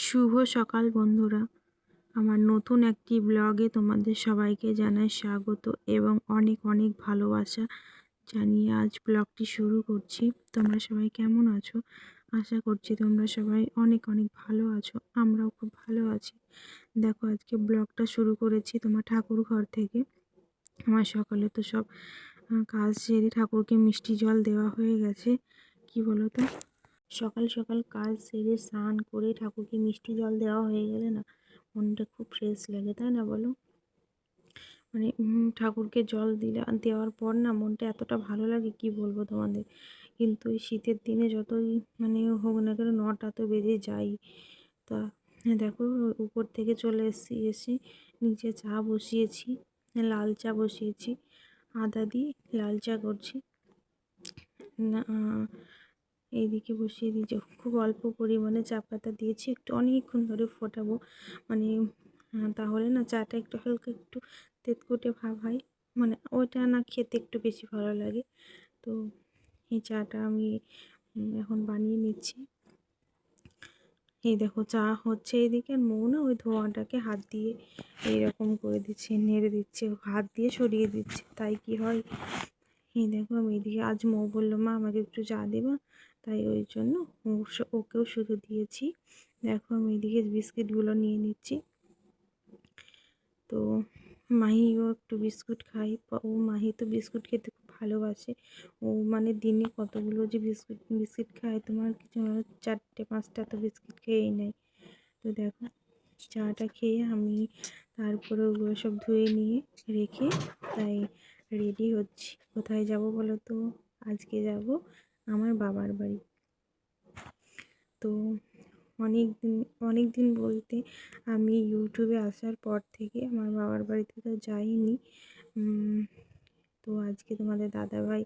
শুভ সকাল বন্ধুরা। আমার নতুন একটি ব্লগে তোমাদের সবাইকে জানাই স্বাগত এবং অনেক অনেক ভালোবাসা জানিয়ে আজ ব্লগটি শুরু করছি। তোমরা সবাই কেমন আছো? আশা করছি তোমরা সবাই অনেক অনেক ভালো আছো, আমরাও খুব ভালো আছি। দেখো, আজকে ব্লগটা শুরু করেছি তোমার ঠাকুর ঘর থেকে। আমার সকালে তো সব কাজ সেরে ঠাকুরকে মিষ্টি জল দেওয়া হয়ে গেছে। কি বলো তো? সকাল সকাল কাজ সেরে স্নান করে ঠাকুরকে মিষ্টি জল দেওয়া হয়ে গেলে না মনটা খুব ফ্রেশ লাগে, তাই না বলো? মানে ঠাকুরকে জল দিলে, দেওয়ার পর না মনটা এতটা ভালো লাগে কি বলব তোমাদের? কিন্তু এই শীতের দিনে যতই মানে হোক না কেন নটা তো বেজে যাই। তা, দেখো, উপর থেকে চলে এসেছি, এসে নিচে চা বসিয়েছি, লাল চা বসিয়েছি, আদা দিয়ে লাল চা করছি। না এইদিকে বসিয়ে দিয়েছি। খুব অল্প পরিমাণে চা পাতা দিয়েছি। একটু অনেকক্ষণ ধরে ফোটাবো। মানে তাহলে না চাটা একটু হালকা একটু তেতকুটে ভাব হয়। মানে ওইটা না খেতে একটু বেশি ভালো লাগে। তো, এই চাটা আমি এখন বানিয়ে নিচ্ছি। এই দেখো, চা হচ্ছে এইদিকে। মৌ না ওই ধোঁয়াটাকে হাত দিয়ে এইরকম করে দিচ্ছে, নেড়ে দিচ্ছে। হাত দিয়ে সরিয়ে দিচ্ছে। তাই কি হয়? এই দেখো, আমি এদিকে আজ মৌ বলল, মা, আমাকে একটু চা দেবা। তাই ওই জন্য ওকেও শুধু দিয়েছি। দেখো আমি এদিকে বিস্কিটগুলো নিয়ে নিচ্ছি। তো মাহিও একটু বিস্কুট খাই ও মাহি তো বিস্কুট খেতে খুব ভালোবাসে। ও মানে দিনে কতগুলো যে বিস্কুট, বিস্কিট খায় তোমার কিছু চারটে, পাঁচটা তো বিস্কিট খেয়েই নেয়। তো দেখো চাটা খেয়ে আমি তারপরে ওগুলো সব ধুয়ে নিয়ে রেখে তাই রেডি হচ্ছি। কোথায় যাব বলো তো? আজকে যাব আমার বাবার বাড়ি। তো অনেক দিন অনেক দিন বলতে আমি ইউটিউবে আসার পর থেকে আমার বাবার বাড়িতে তো যাইনি। তো আজকে তোমাদের দাদাভাই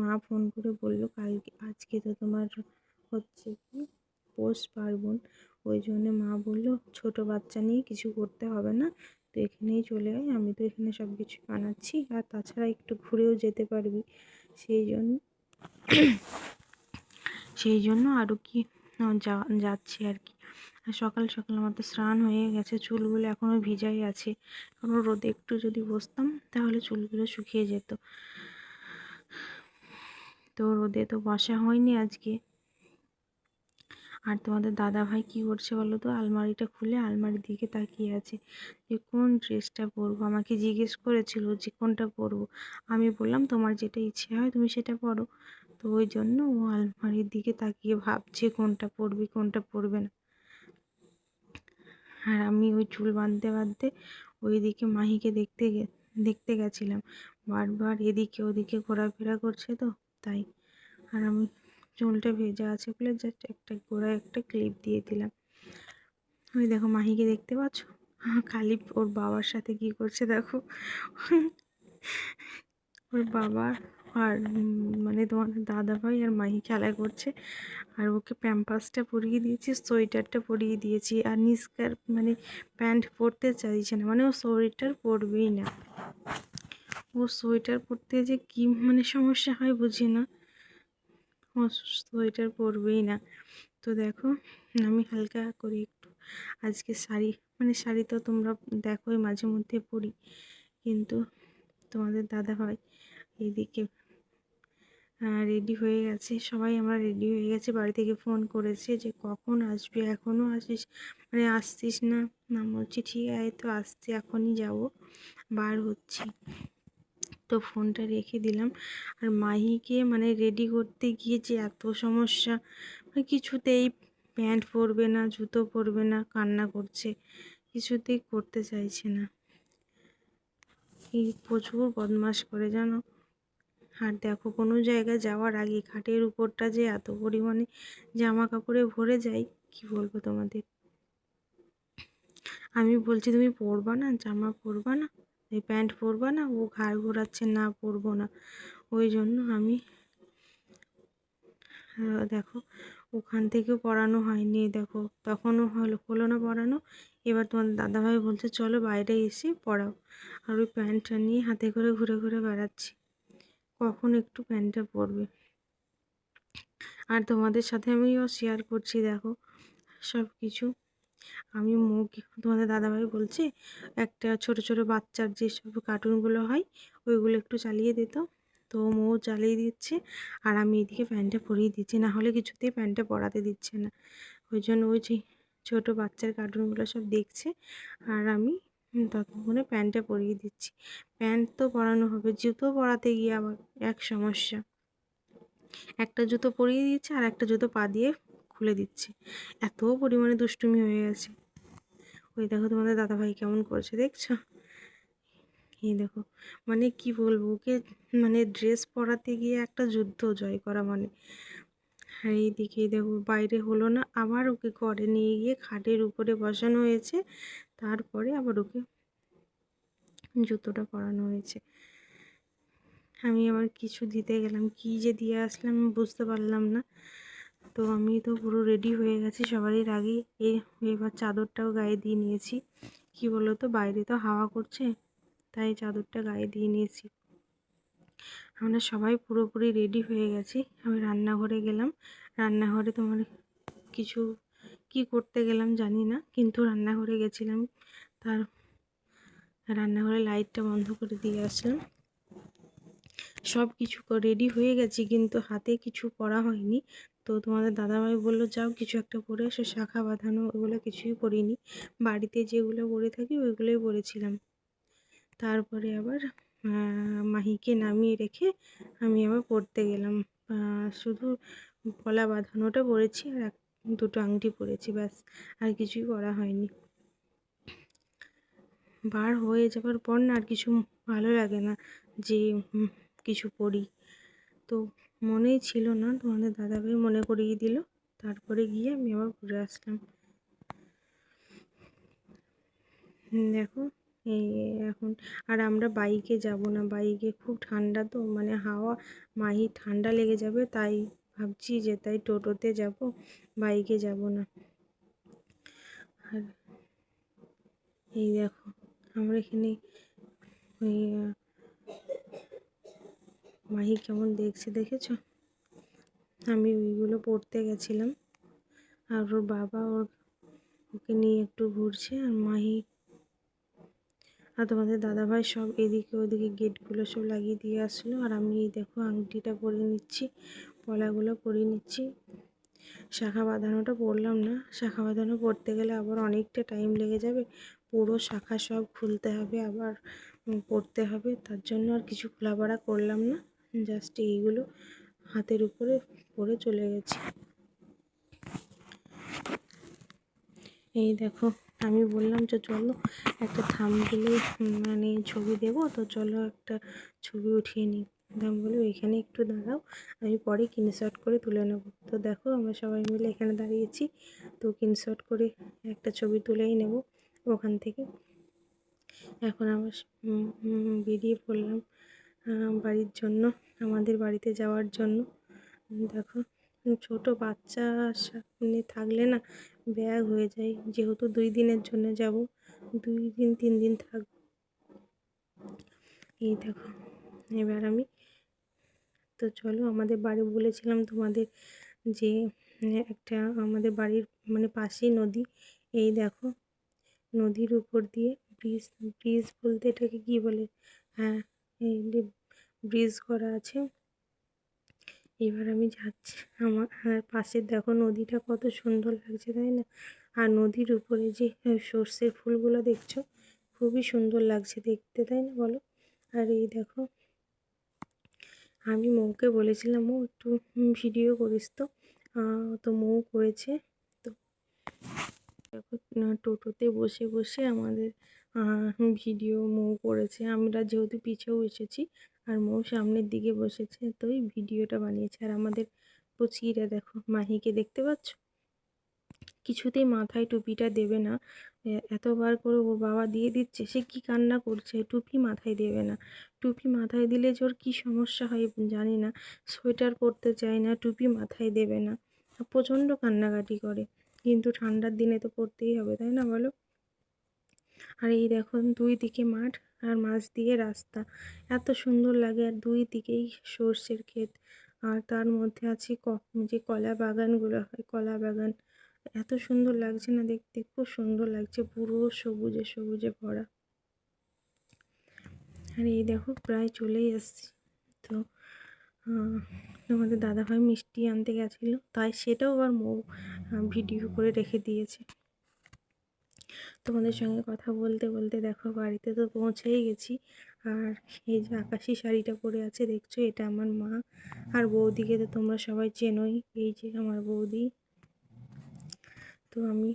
মা ফোন করে বলল, কালকে, আজকে তো তোমার হচ্ছে কি পৌষ পার্বণ। ওই জন্য মা বলল, ছোট বাচ্চা নিয়ে কিছু করতে হবে না, তো এখানেই চলে আয়, আমি তো এখানে সব কিছু বানাচ্ছি, আর তাছাড়া একটু ঘুরেও যেতে পারবি। সেই জন্য সেই জন্য আরও কি যা, যাচ্ছি আর কি। সকাল সকাল আমার তো স্নান হয়ে গেছে, চুলগুলো এখনও ভিজাই আছে। এখনও রোদে একটু যদি বসতাম, তাহলে চুলগুলো শুকিয়ে যেত। তো রোদে তো বসা হয়নি আজকে। আর তোমাদের দাদা ভাই কী করছে বলো তো? আলমারিটা খুলে আলমারির দিকে তাকিয়ে আছে। যে কোন ড্রেসটা পরবো? আমাকে জিজ্ঞেস করেছিল যে কোনটা পরবো? আমি বললাম, তোমার যেটা ইচ্ছে হয় তুমি সেটা পরো। তো ওই জন্য ও আলমারির দিকে তাকিয়ে ভাবছে কোনটা পরবি, কোনটা পরবে না। আর আমি ওই চুল বাঁধতে বাঁধতে ওই দিকে মাহিকে দেখতে দেখতে গেছিলাম। বারবার এদিকে ওদিকে ঘোরাফেরা করছে তো, তাই। আর আমি চুলটা ভেজা আছে বলে জাস্ট একটা গোড়ায় একটা ক্লিপ দিয়ে দিলাম। ওই দেখো মাহিকে দেখতে পাচ্ছ? খালি ওর বাবার সাথে কি করছে দেখো। ওর বাবা আর মানে তোমার দাদা ভাই আর মাহি খেলা করছে। আর ওকে প্যাম্পাসটা পরিয়ে দিয়েছি, সোয়েটারটা পরিয়ে দিয়েছি। আর নিস্কার মানে প্যান্ট পরতে চাইছে না মানে ও সোয়েটার পরবেই না। ও সোয়েটার পরতে যে কী মানে সমস্যা হয় বুঝি না। ও সোয়েটার পরবেই না। তো দেখো, আমি হালকা করে একটু আজকে শাড়ি মানে শাড়ি তো তোমরা দেখোই মাঝে মধ্যে পরি, কিন্তু তোমাদের দাদা হয় এদিকে রেডি হয়ে গেছে। সবাই আমরা রেডি হয়ে গেছে, বাড়ি থেকে ফোন করেছে যে কখন আসবি এখনও আসিস মানে আসছিস না। না বলছি, ঠিক আছে, তো আসছি, এখনই যাব, বার হচ্ছি। তো ফোনটা রেখে দিলাম। আর মাহিকে মানে রেডি করতে গিয়ে যে এত সমস্যা মানে কিছুতেই প্যান্ট পরবে না, জুতো পরবে না, কান্না করছে, কিছুতেই করতে চাইছে না। এই প্রচুর বদমাস করে জানো। আর দেখো কোনো জায়গায় যাওয়ার আগে খাটের উপরটা যে এত পরিমাণে জামা কাপড়ে ভরে যায়, কি বলব তোমাদের? আমি বলছি তুমি পরবা না, জামা পরবা না? এই প্যান্ট পরবা না, ও ঘাড় ঘোরাচ্ছে, না পরবো না। ওই জন্য আমি দেখো, ওখান থেকেও পড়ানো হয়নি, দেখো, তখনও হলো হলো না পড়ানো। এবার তোমার দাদাভাই বলছে, চলো বাইরে এসে পড়াও। আর ওই প্যান্টটা নিয়ে হাতে করে ঘুরে ঘুরে বেড়াচ্ছি। কখন একটু প্যান্টটা পরবে। আর তোমাদের সাথে আমিও শেয়ার করছি, দেখো সব কিছু আমি মুখ তোমাদের দাদাভাই বলছে, একটা ছোট ছোট বাচ্চার যেসব কার্টুনগুলো হয়, ওইগুলো একটু চালিয়ে দিত তো। মৌ চালিয়ে দিচ্ছে, আর আমি এদিকে প্যান্টটা পরিয়ে দিচ্ছি, না হলে কিছুতেই প্যান্টটা পরাতে দিচ্ছে না। ওই জন্য ওই যে ছোটো বাচ্চার কার্টুনগুলো সব দেখছে, আর আমি ততক্ষণে প্যান্টটা পরিয়ে দিচ্ছি। প্যান্ট তো পরানো হবে, জুতো পরাতে গিয়ে আবার এক সমস্যা। একটা জুতো পরিয়ে দিচ্ছে আর একটা জুতো পা দিয়ে খুলে দিচ্ছে। এত পরিমাণে দুষ্টুমি হয়ে গেছে। ওই দেখো তোমাদের দাদাভাই কেমন করছে, দেখছ? এই দেখো মানে কি বলব, ওকে মানে ড্রেস পরাতে গিয়ে একটা যুদ্ধ জয় করা মানে। আর এইদিকে দেখো, বাইরে হলো না, আবার ওকে ঘরে নিয়ে গিয়ে খাটের উপরে বসানো হয়েছে। তারপরে আবার ওকে জুতোটা পরানো হয়েছে। আমি আবার কিছু দিতে গেলাম, কি যে দিয়ে আসলাম বুঝতে পারলাম না। তো আমি তো পুরো রেডি হয়ে গেছি সবারই আগে। এই এবার চাদরটাও গায়ে দিয়ে নিয়েছি। কি বলো তো বাইরে তো হাওয়া করছে, তাই চাদরটা গায়ে দিয়ে নিয়েছি। আমরা সবাই পুরোপুরি রেডি হয়ে গেছি। আমি রান্নাঘরে গেলাম। রান্নাঘরে তোমার কিছু কি করতে গেলাম জানি না, কিন্তু রান্নাঘরে গেছিলাম। তার রান্নাঘরে লাইটটা বন্ধ করে দিয়ে আসলাম। সব কিছু রেডি হয়ে গেছি, কিন্তু হাতে কিছু করা হয়নি। তো তোমাদের দাদাভাই বলল, যাও কিছু একটা পরে এসো, শাখা বাঁধানো, ওগুলো কিছুই পরিনি। বাড়িতে যেগুলো পরে থাকি, ওইগুলোই পরেছিলাম। তারপরে আবার মাহিকে নামিয়ে রেখে আমি আবার পড়তে গেলাম। শুধু গলা বাঁধানোটা পরেছি আর এক, দুটো আংটি পরেছি, ব্যাস, আর কিছুই করা হয়নি। বার হয়ে যাবার পর না আর কিছু ভালো লাগে না যে কিছু পড়ি তো মনেই ছিল না, তোমাদের দাদাভাই মনে করিয়ে দিল। তারপরে গিয়ে আমি আবার ঘুরে আসলাম। দেখো, এই এখন আর আমরা বাইকে যাব না, বাইকে খুব ঠান্ডা তো মানে হাওয়া মাহি ঠান্ডা লেগে যাবে, তাই ভাবছি যে তাই টোটোতে যাব, বাইকে যাব না। আর এই দেখো, আমরা এখানে ওই মাহি কেমন দেখছে দেখেছ? আমি ওইগুলো পড়তে গেছিলাম। আর ওর বাবা ওর, ওকে নিয়ে একটু ঘুরছে আর মাহি আর তোমাদের দাদাভাই সব এদিকে ওদিকে গেটগুলো সব লাগিয়ে দিয়ে আসলো। আর আমি দেখো আংটিটা পরে নিচ্ছি, পলাগুলো পরিয়ে নিচ্ছি। শাখা বাঁধানোটা পরলাম না, শাখা বাঁধানো পরতে গেলে আবার অনেকটা টাইম লেগে যাবে। পুরো শাখা সব খুলতে হবে, আবার পড়তে হবে। তার জন্য আর কিছু খোলাপাড়া করলাম না। জাস্ট এইগুলো হাতের উপরে পরে চলে গেছি। এই দেখো, আমি বললাম যে চলো একটা থামগুলো মানে ছবি দেবো, তো চলো একটা ছবি উঠিয়ে নিই। দাম বলে এখানে একটু দাঁড়াও, আমি পরে কিনশট করে তুলে নেব। তো দেখো, আমরা সবাই মিলে এখানে দাঁড়িয়েছি, তো কিনশট করে একটা ছবি তুলেই নেব ওখান থেকে। এখন আবার বেরিয়ে পড়লাম। বাড়ির জন্য, আমাদের বাড়িতে যাওয়ার জন্য। দেখো ছোট বাচ্চা সামনে থাকলে না ব্যাগ হয়ে যায়। যেহেতু দুই দিনের জন্য যাব, দুই দিন, তিন দিন থাক, এই দেখো, এবার আমি তো চলো, আমাদের বাড়ি বলেছিলাম তোমাদের যে, একটা আমাদের বাড়ির মানে পাশেই নদী। এই দেখো, নদীর উপর দিয়ে ব্রিজ ব্রিজ বলতে এটাকে কী বলে? হ্যাঁ এই ব্রিজ করা আছে। এবার আমি যাচ্ছি। আমার পাশের দেখো নদীটা কত সুন্দর লাগছে, তাই না? আর নদীর উপরে যে সর্ষের ফুলগুলো দেখছ? খুবই সুন্দর লাগছে দেখতে, তাই না বলো? আর এই দেখো, আমি মৌকে বলেছিলাম, মৌ, একটু ভিডিও করিস তো। তো মৌ করেছে। তো দেখো টোটোতে বসে বসে আমাদের ভিডিও মৌ করেছে। আমরা যেহেতু পিছেও এসেছি আর মৌ সামনের দিকে বসেছে, তো এই ভিডিওটা বানিয়েছে। আর আমাদের পুচিরা দেখো, মাহিকে দেখতে পাচ্ছ? কিছুতেই মাথায় টুপিটা দেবে না। এতবার করে ওর বাবা দিয়ে দিচ্ছে, সে কি কান্না করছে? টুপি মাথায় দেবে না। টুপি মাথায় দিলে যে ওর কী সমস্যা হয় জানি না। সোয়েটার পরতে চায় না, টুপি মাথায় দেবে না। প্রচণ্ড কান্নাকাটি করে। কিন্তু ঠান্ডার দিনে তো পরতেই হবে, তাই না বলো? আর এই দেখো দুই দিকে মাঠ আর মাঝ দিয়ে রাস্তা। এত সুন্দর লাগে আর দুই দিকেই সর্ষের ক্ষেত। আর তার মধ্যে আছে যে কলা বাগানগুলো হয়, কলা বাগান। এত সুন্দর লাগছে না দেখতে, খুব সুন্দর লাগছে পুরো সবুজে সবুজে ভরা। আর এই দেখো প্রায় চলেই এসছি তো তোমাদের দাদাভাই মিষ্টি আনতে গেছিল, তাই সেটাও আবার মৌ ভিডিও করে রেখে দিয়েছে। তোমাদের সঙ্গে কথা বলতে বলতে দেখো বাড়িতে তো পৌঁছেই গেছি। আর এই যে আকাশি শাড়িটা পরে আছে দেখছ এটা আমার মা। আর বৌদিকে তো তোমরা সবাই চেনোই এই যে আমার বৌদি। তো আমি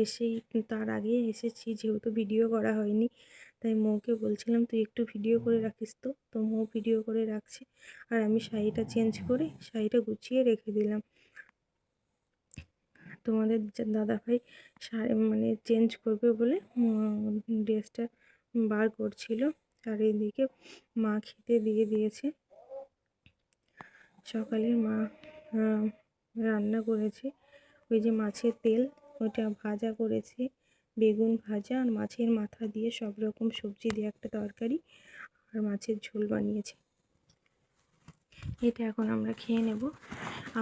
এসেই তার আগে এসেছি যেহেতু ভিডিও করা হয়নি তাই মৌকে বলছিলাম তুই একটু ভিডিও করে রাখিস তো? তো মৌ ভিডিও করে রাখছে। আর আমি শাড়িটা চেঞ্জ করে শাড়িটা গুছিয়ে রেখে দিলাম। তোমাদের দাদাভাই শাড়ি মানে চেঞ্জ করবে বলে ড্রেসটা বার করছিল। আর এদিকে মা খেতে দিয়ে দিয়েছে। সকালে মা রান্না করেছে। ওই যে মাছের তেল, ওইটা ভাজা করেছে। বেগুন ভাজা আর মাছের মাথা দিয়ে সব রকম সবজি দিয়ে একটা তরকারি আর মাছের ঝোল বানিয়েছে। এটা এখন আমরা খেয়ে নেব।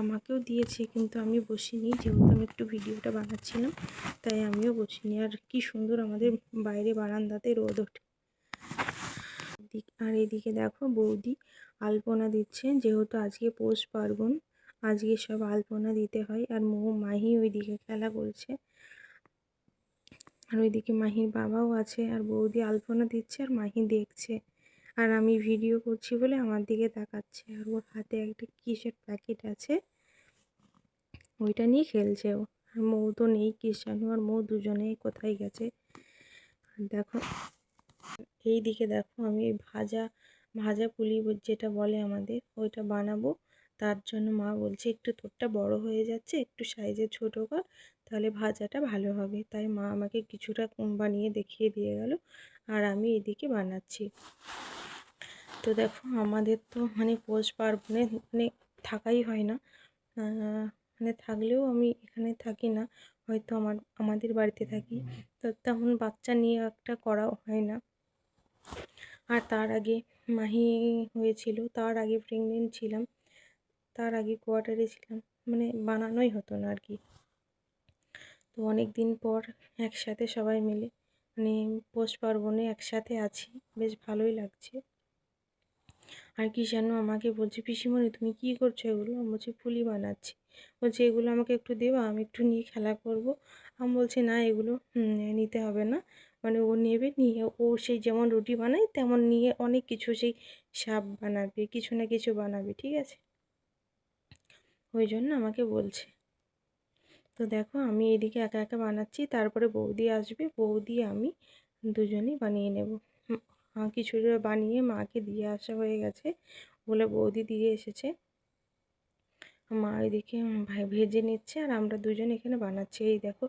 আমাকেও দিয়েছে, কিন্তু আমি বসিনি। যেহেতু আমি একটু ভিডিওটা বানাচ্ছিলাম, তাই আমিও বসিনি। আর কি সুন্দর আমাদের বাইরে বারান্দাতে রোদ ওঠে। আর এদিকে দেখো বৌদি আলপনা দিচ্ছে, যেহেতু আজকে পৌষ পার্বণ, আজকে সব আলপনা দিতে হয়। আর মৌ মাহি ওইদিকে খেলা করছে। আর ওইদিকে মাহির বাবাও আছে, আর বৌদি আলপনা দিচ্ছে, আর মাহি দেখছে। আর আমি ভিডিও করছি বলে আমার দিকে তাকাচ্ছে আর ওর হাতে একটা কিসের প্যাকেট আছে? ওইটা নিয়ে খেলছে ও। আর মৌ তো নেই কৃষাণু আর মৌ দুজনেই কোথায় গেছে? আর দেখো এই দিকে দেখো আমি ভাজা ভাজা পুলি যেটা বলে আমাদের, ওইটা বানাবো। তার জন্য মা বলছে, একটু তোরটা বড় হয়ে যাচ্ছে, একটু সাইজে ছোটো কর, তাহলে ভাজাটা ভালো হবে। তাই মা আমাকে কিছুটা বানিয়ে দেখিয়ে দিয়ে গেল, আর আমি এদিকে বানাচ্ছি। তো দেখো, আমাদের তো মানে পৌষ পার্বণে মানে থাকাই হয় না। মানে থাকলেও আমি এখানে থাকি না, হয়তো আমার, আমাদের বাড়িতে থাকি। তো তেমন বাচ্চা নিয়ে একটা করাও হয় না। আর তার আগে মাহি হয়েছিল, তার আগে প্রেগনেন্ট ছিলাম। তার আগে কোয়ার্টারে ছিলাম। মানে বানানোই হতো না আর কি তো অনেক দিন পর একসাথে সবাই মিলে মানে পৌষ পার্বণে একসাথে আছি। বেশ ভালোই লাগছে। আর কি যেন আমাকে বলছে, পিসিমণি, তুমি কী করছ এগুলো? আমি বলছি ফুলি বানাচ্ছি। বলছে, এগুলো আমাকে একটু দেবো, আমি একটু নিয়ে খেলা করব। আমি বলছি, না, এগুলো নিতে হবে না। মানে ও নেবে, নিয়ে ও সেই যেমন রুটি বানায়, তেমন নিয়ে অনেক কিছু সেই সাপ বানাবে, কিছু না কিছু বানাবে, ঠিক আছে? ওই জন্য আমাকে বলছে। তো দেখো আমি এদিকে একা একা বানাচ্ছি, তারপরে বৌদি আসবে, বৌদি, আমি দুজনেই বানিয়ে নেব। কিছুটা বানিয়ে মাকে দিয়ে আসা হয়ে গেছে বলে বৌদি দিয়ে এসেছে। মা এদিকে ভেজে নিচ্ছে আর আমরা দুজন এখানে বানাচ্ছি। এই দেখো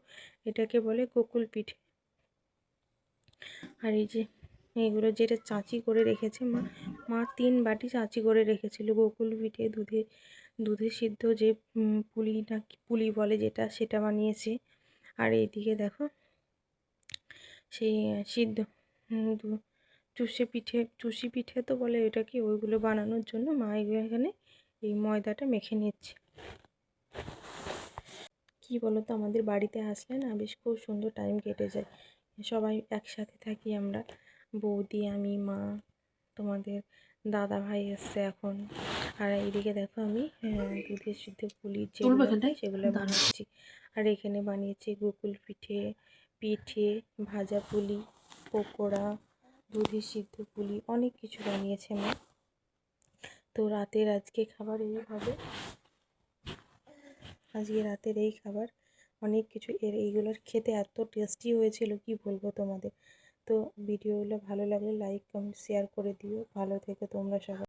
এটাকে বলে গোকুল পিঠে। আর এই যে এইগুলো যেটা চাঁচি করে রেখেছে মা মা তিন বাটি চাঁচি করে রেখেছিল গোকুল পিঠে দুধে। দুধে সিদ্ধ যে পুলি না পুলি বলে যেটা, সেটা বানিয়েছে। আর এইদিকে দেখো, সেই সিদ্ধ চুষে পিঠে, চুষি পিঠে তো বলে এটাকে ওইগুলো বানানোর জন্য মা এখানে এই ময়দাটা মেখে নিচ্ছে। কি বলো তো আমাদের বাড়িতে আসলে না, বেশ খুব সুন্দর টাইম কেটে যায়। সবাই একসাথে থাকি আমরা, বৌদি, আমি, মা, তোমাদের দাদা ভাই এসছে এখন। আর এইদিকে দেখো আমি দুধের সিদ্ধ পুলির যেগুলো সেগুলো বানাচ্ছি। আর এখানে বানিয়েছি গোকুল পিঠে পিঠে ভাজা পুলি পকোড়া দুধের সিদ্ধ পুলি অনেক কিছু বানিয়েছে মা। তো রাতের আজকে খাবার এই হবে। আজকে রাতের এই খাবার অনেক কিছু। এর এইগুলোর খেতে এত টেস্টি হয়েছিল কি বলব তোমাদের? তো ভিডিওগুলো ভালো লাগলে লাইক কমেন্ট শেয়ার করে দিও। ভালো থেকো তোমরা সবাই।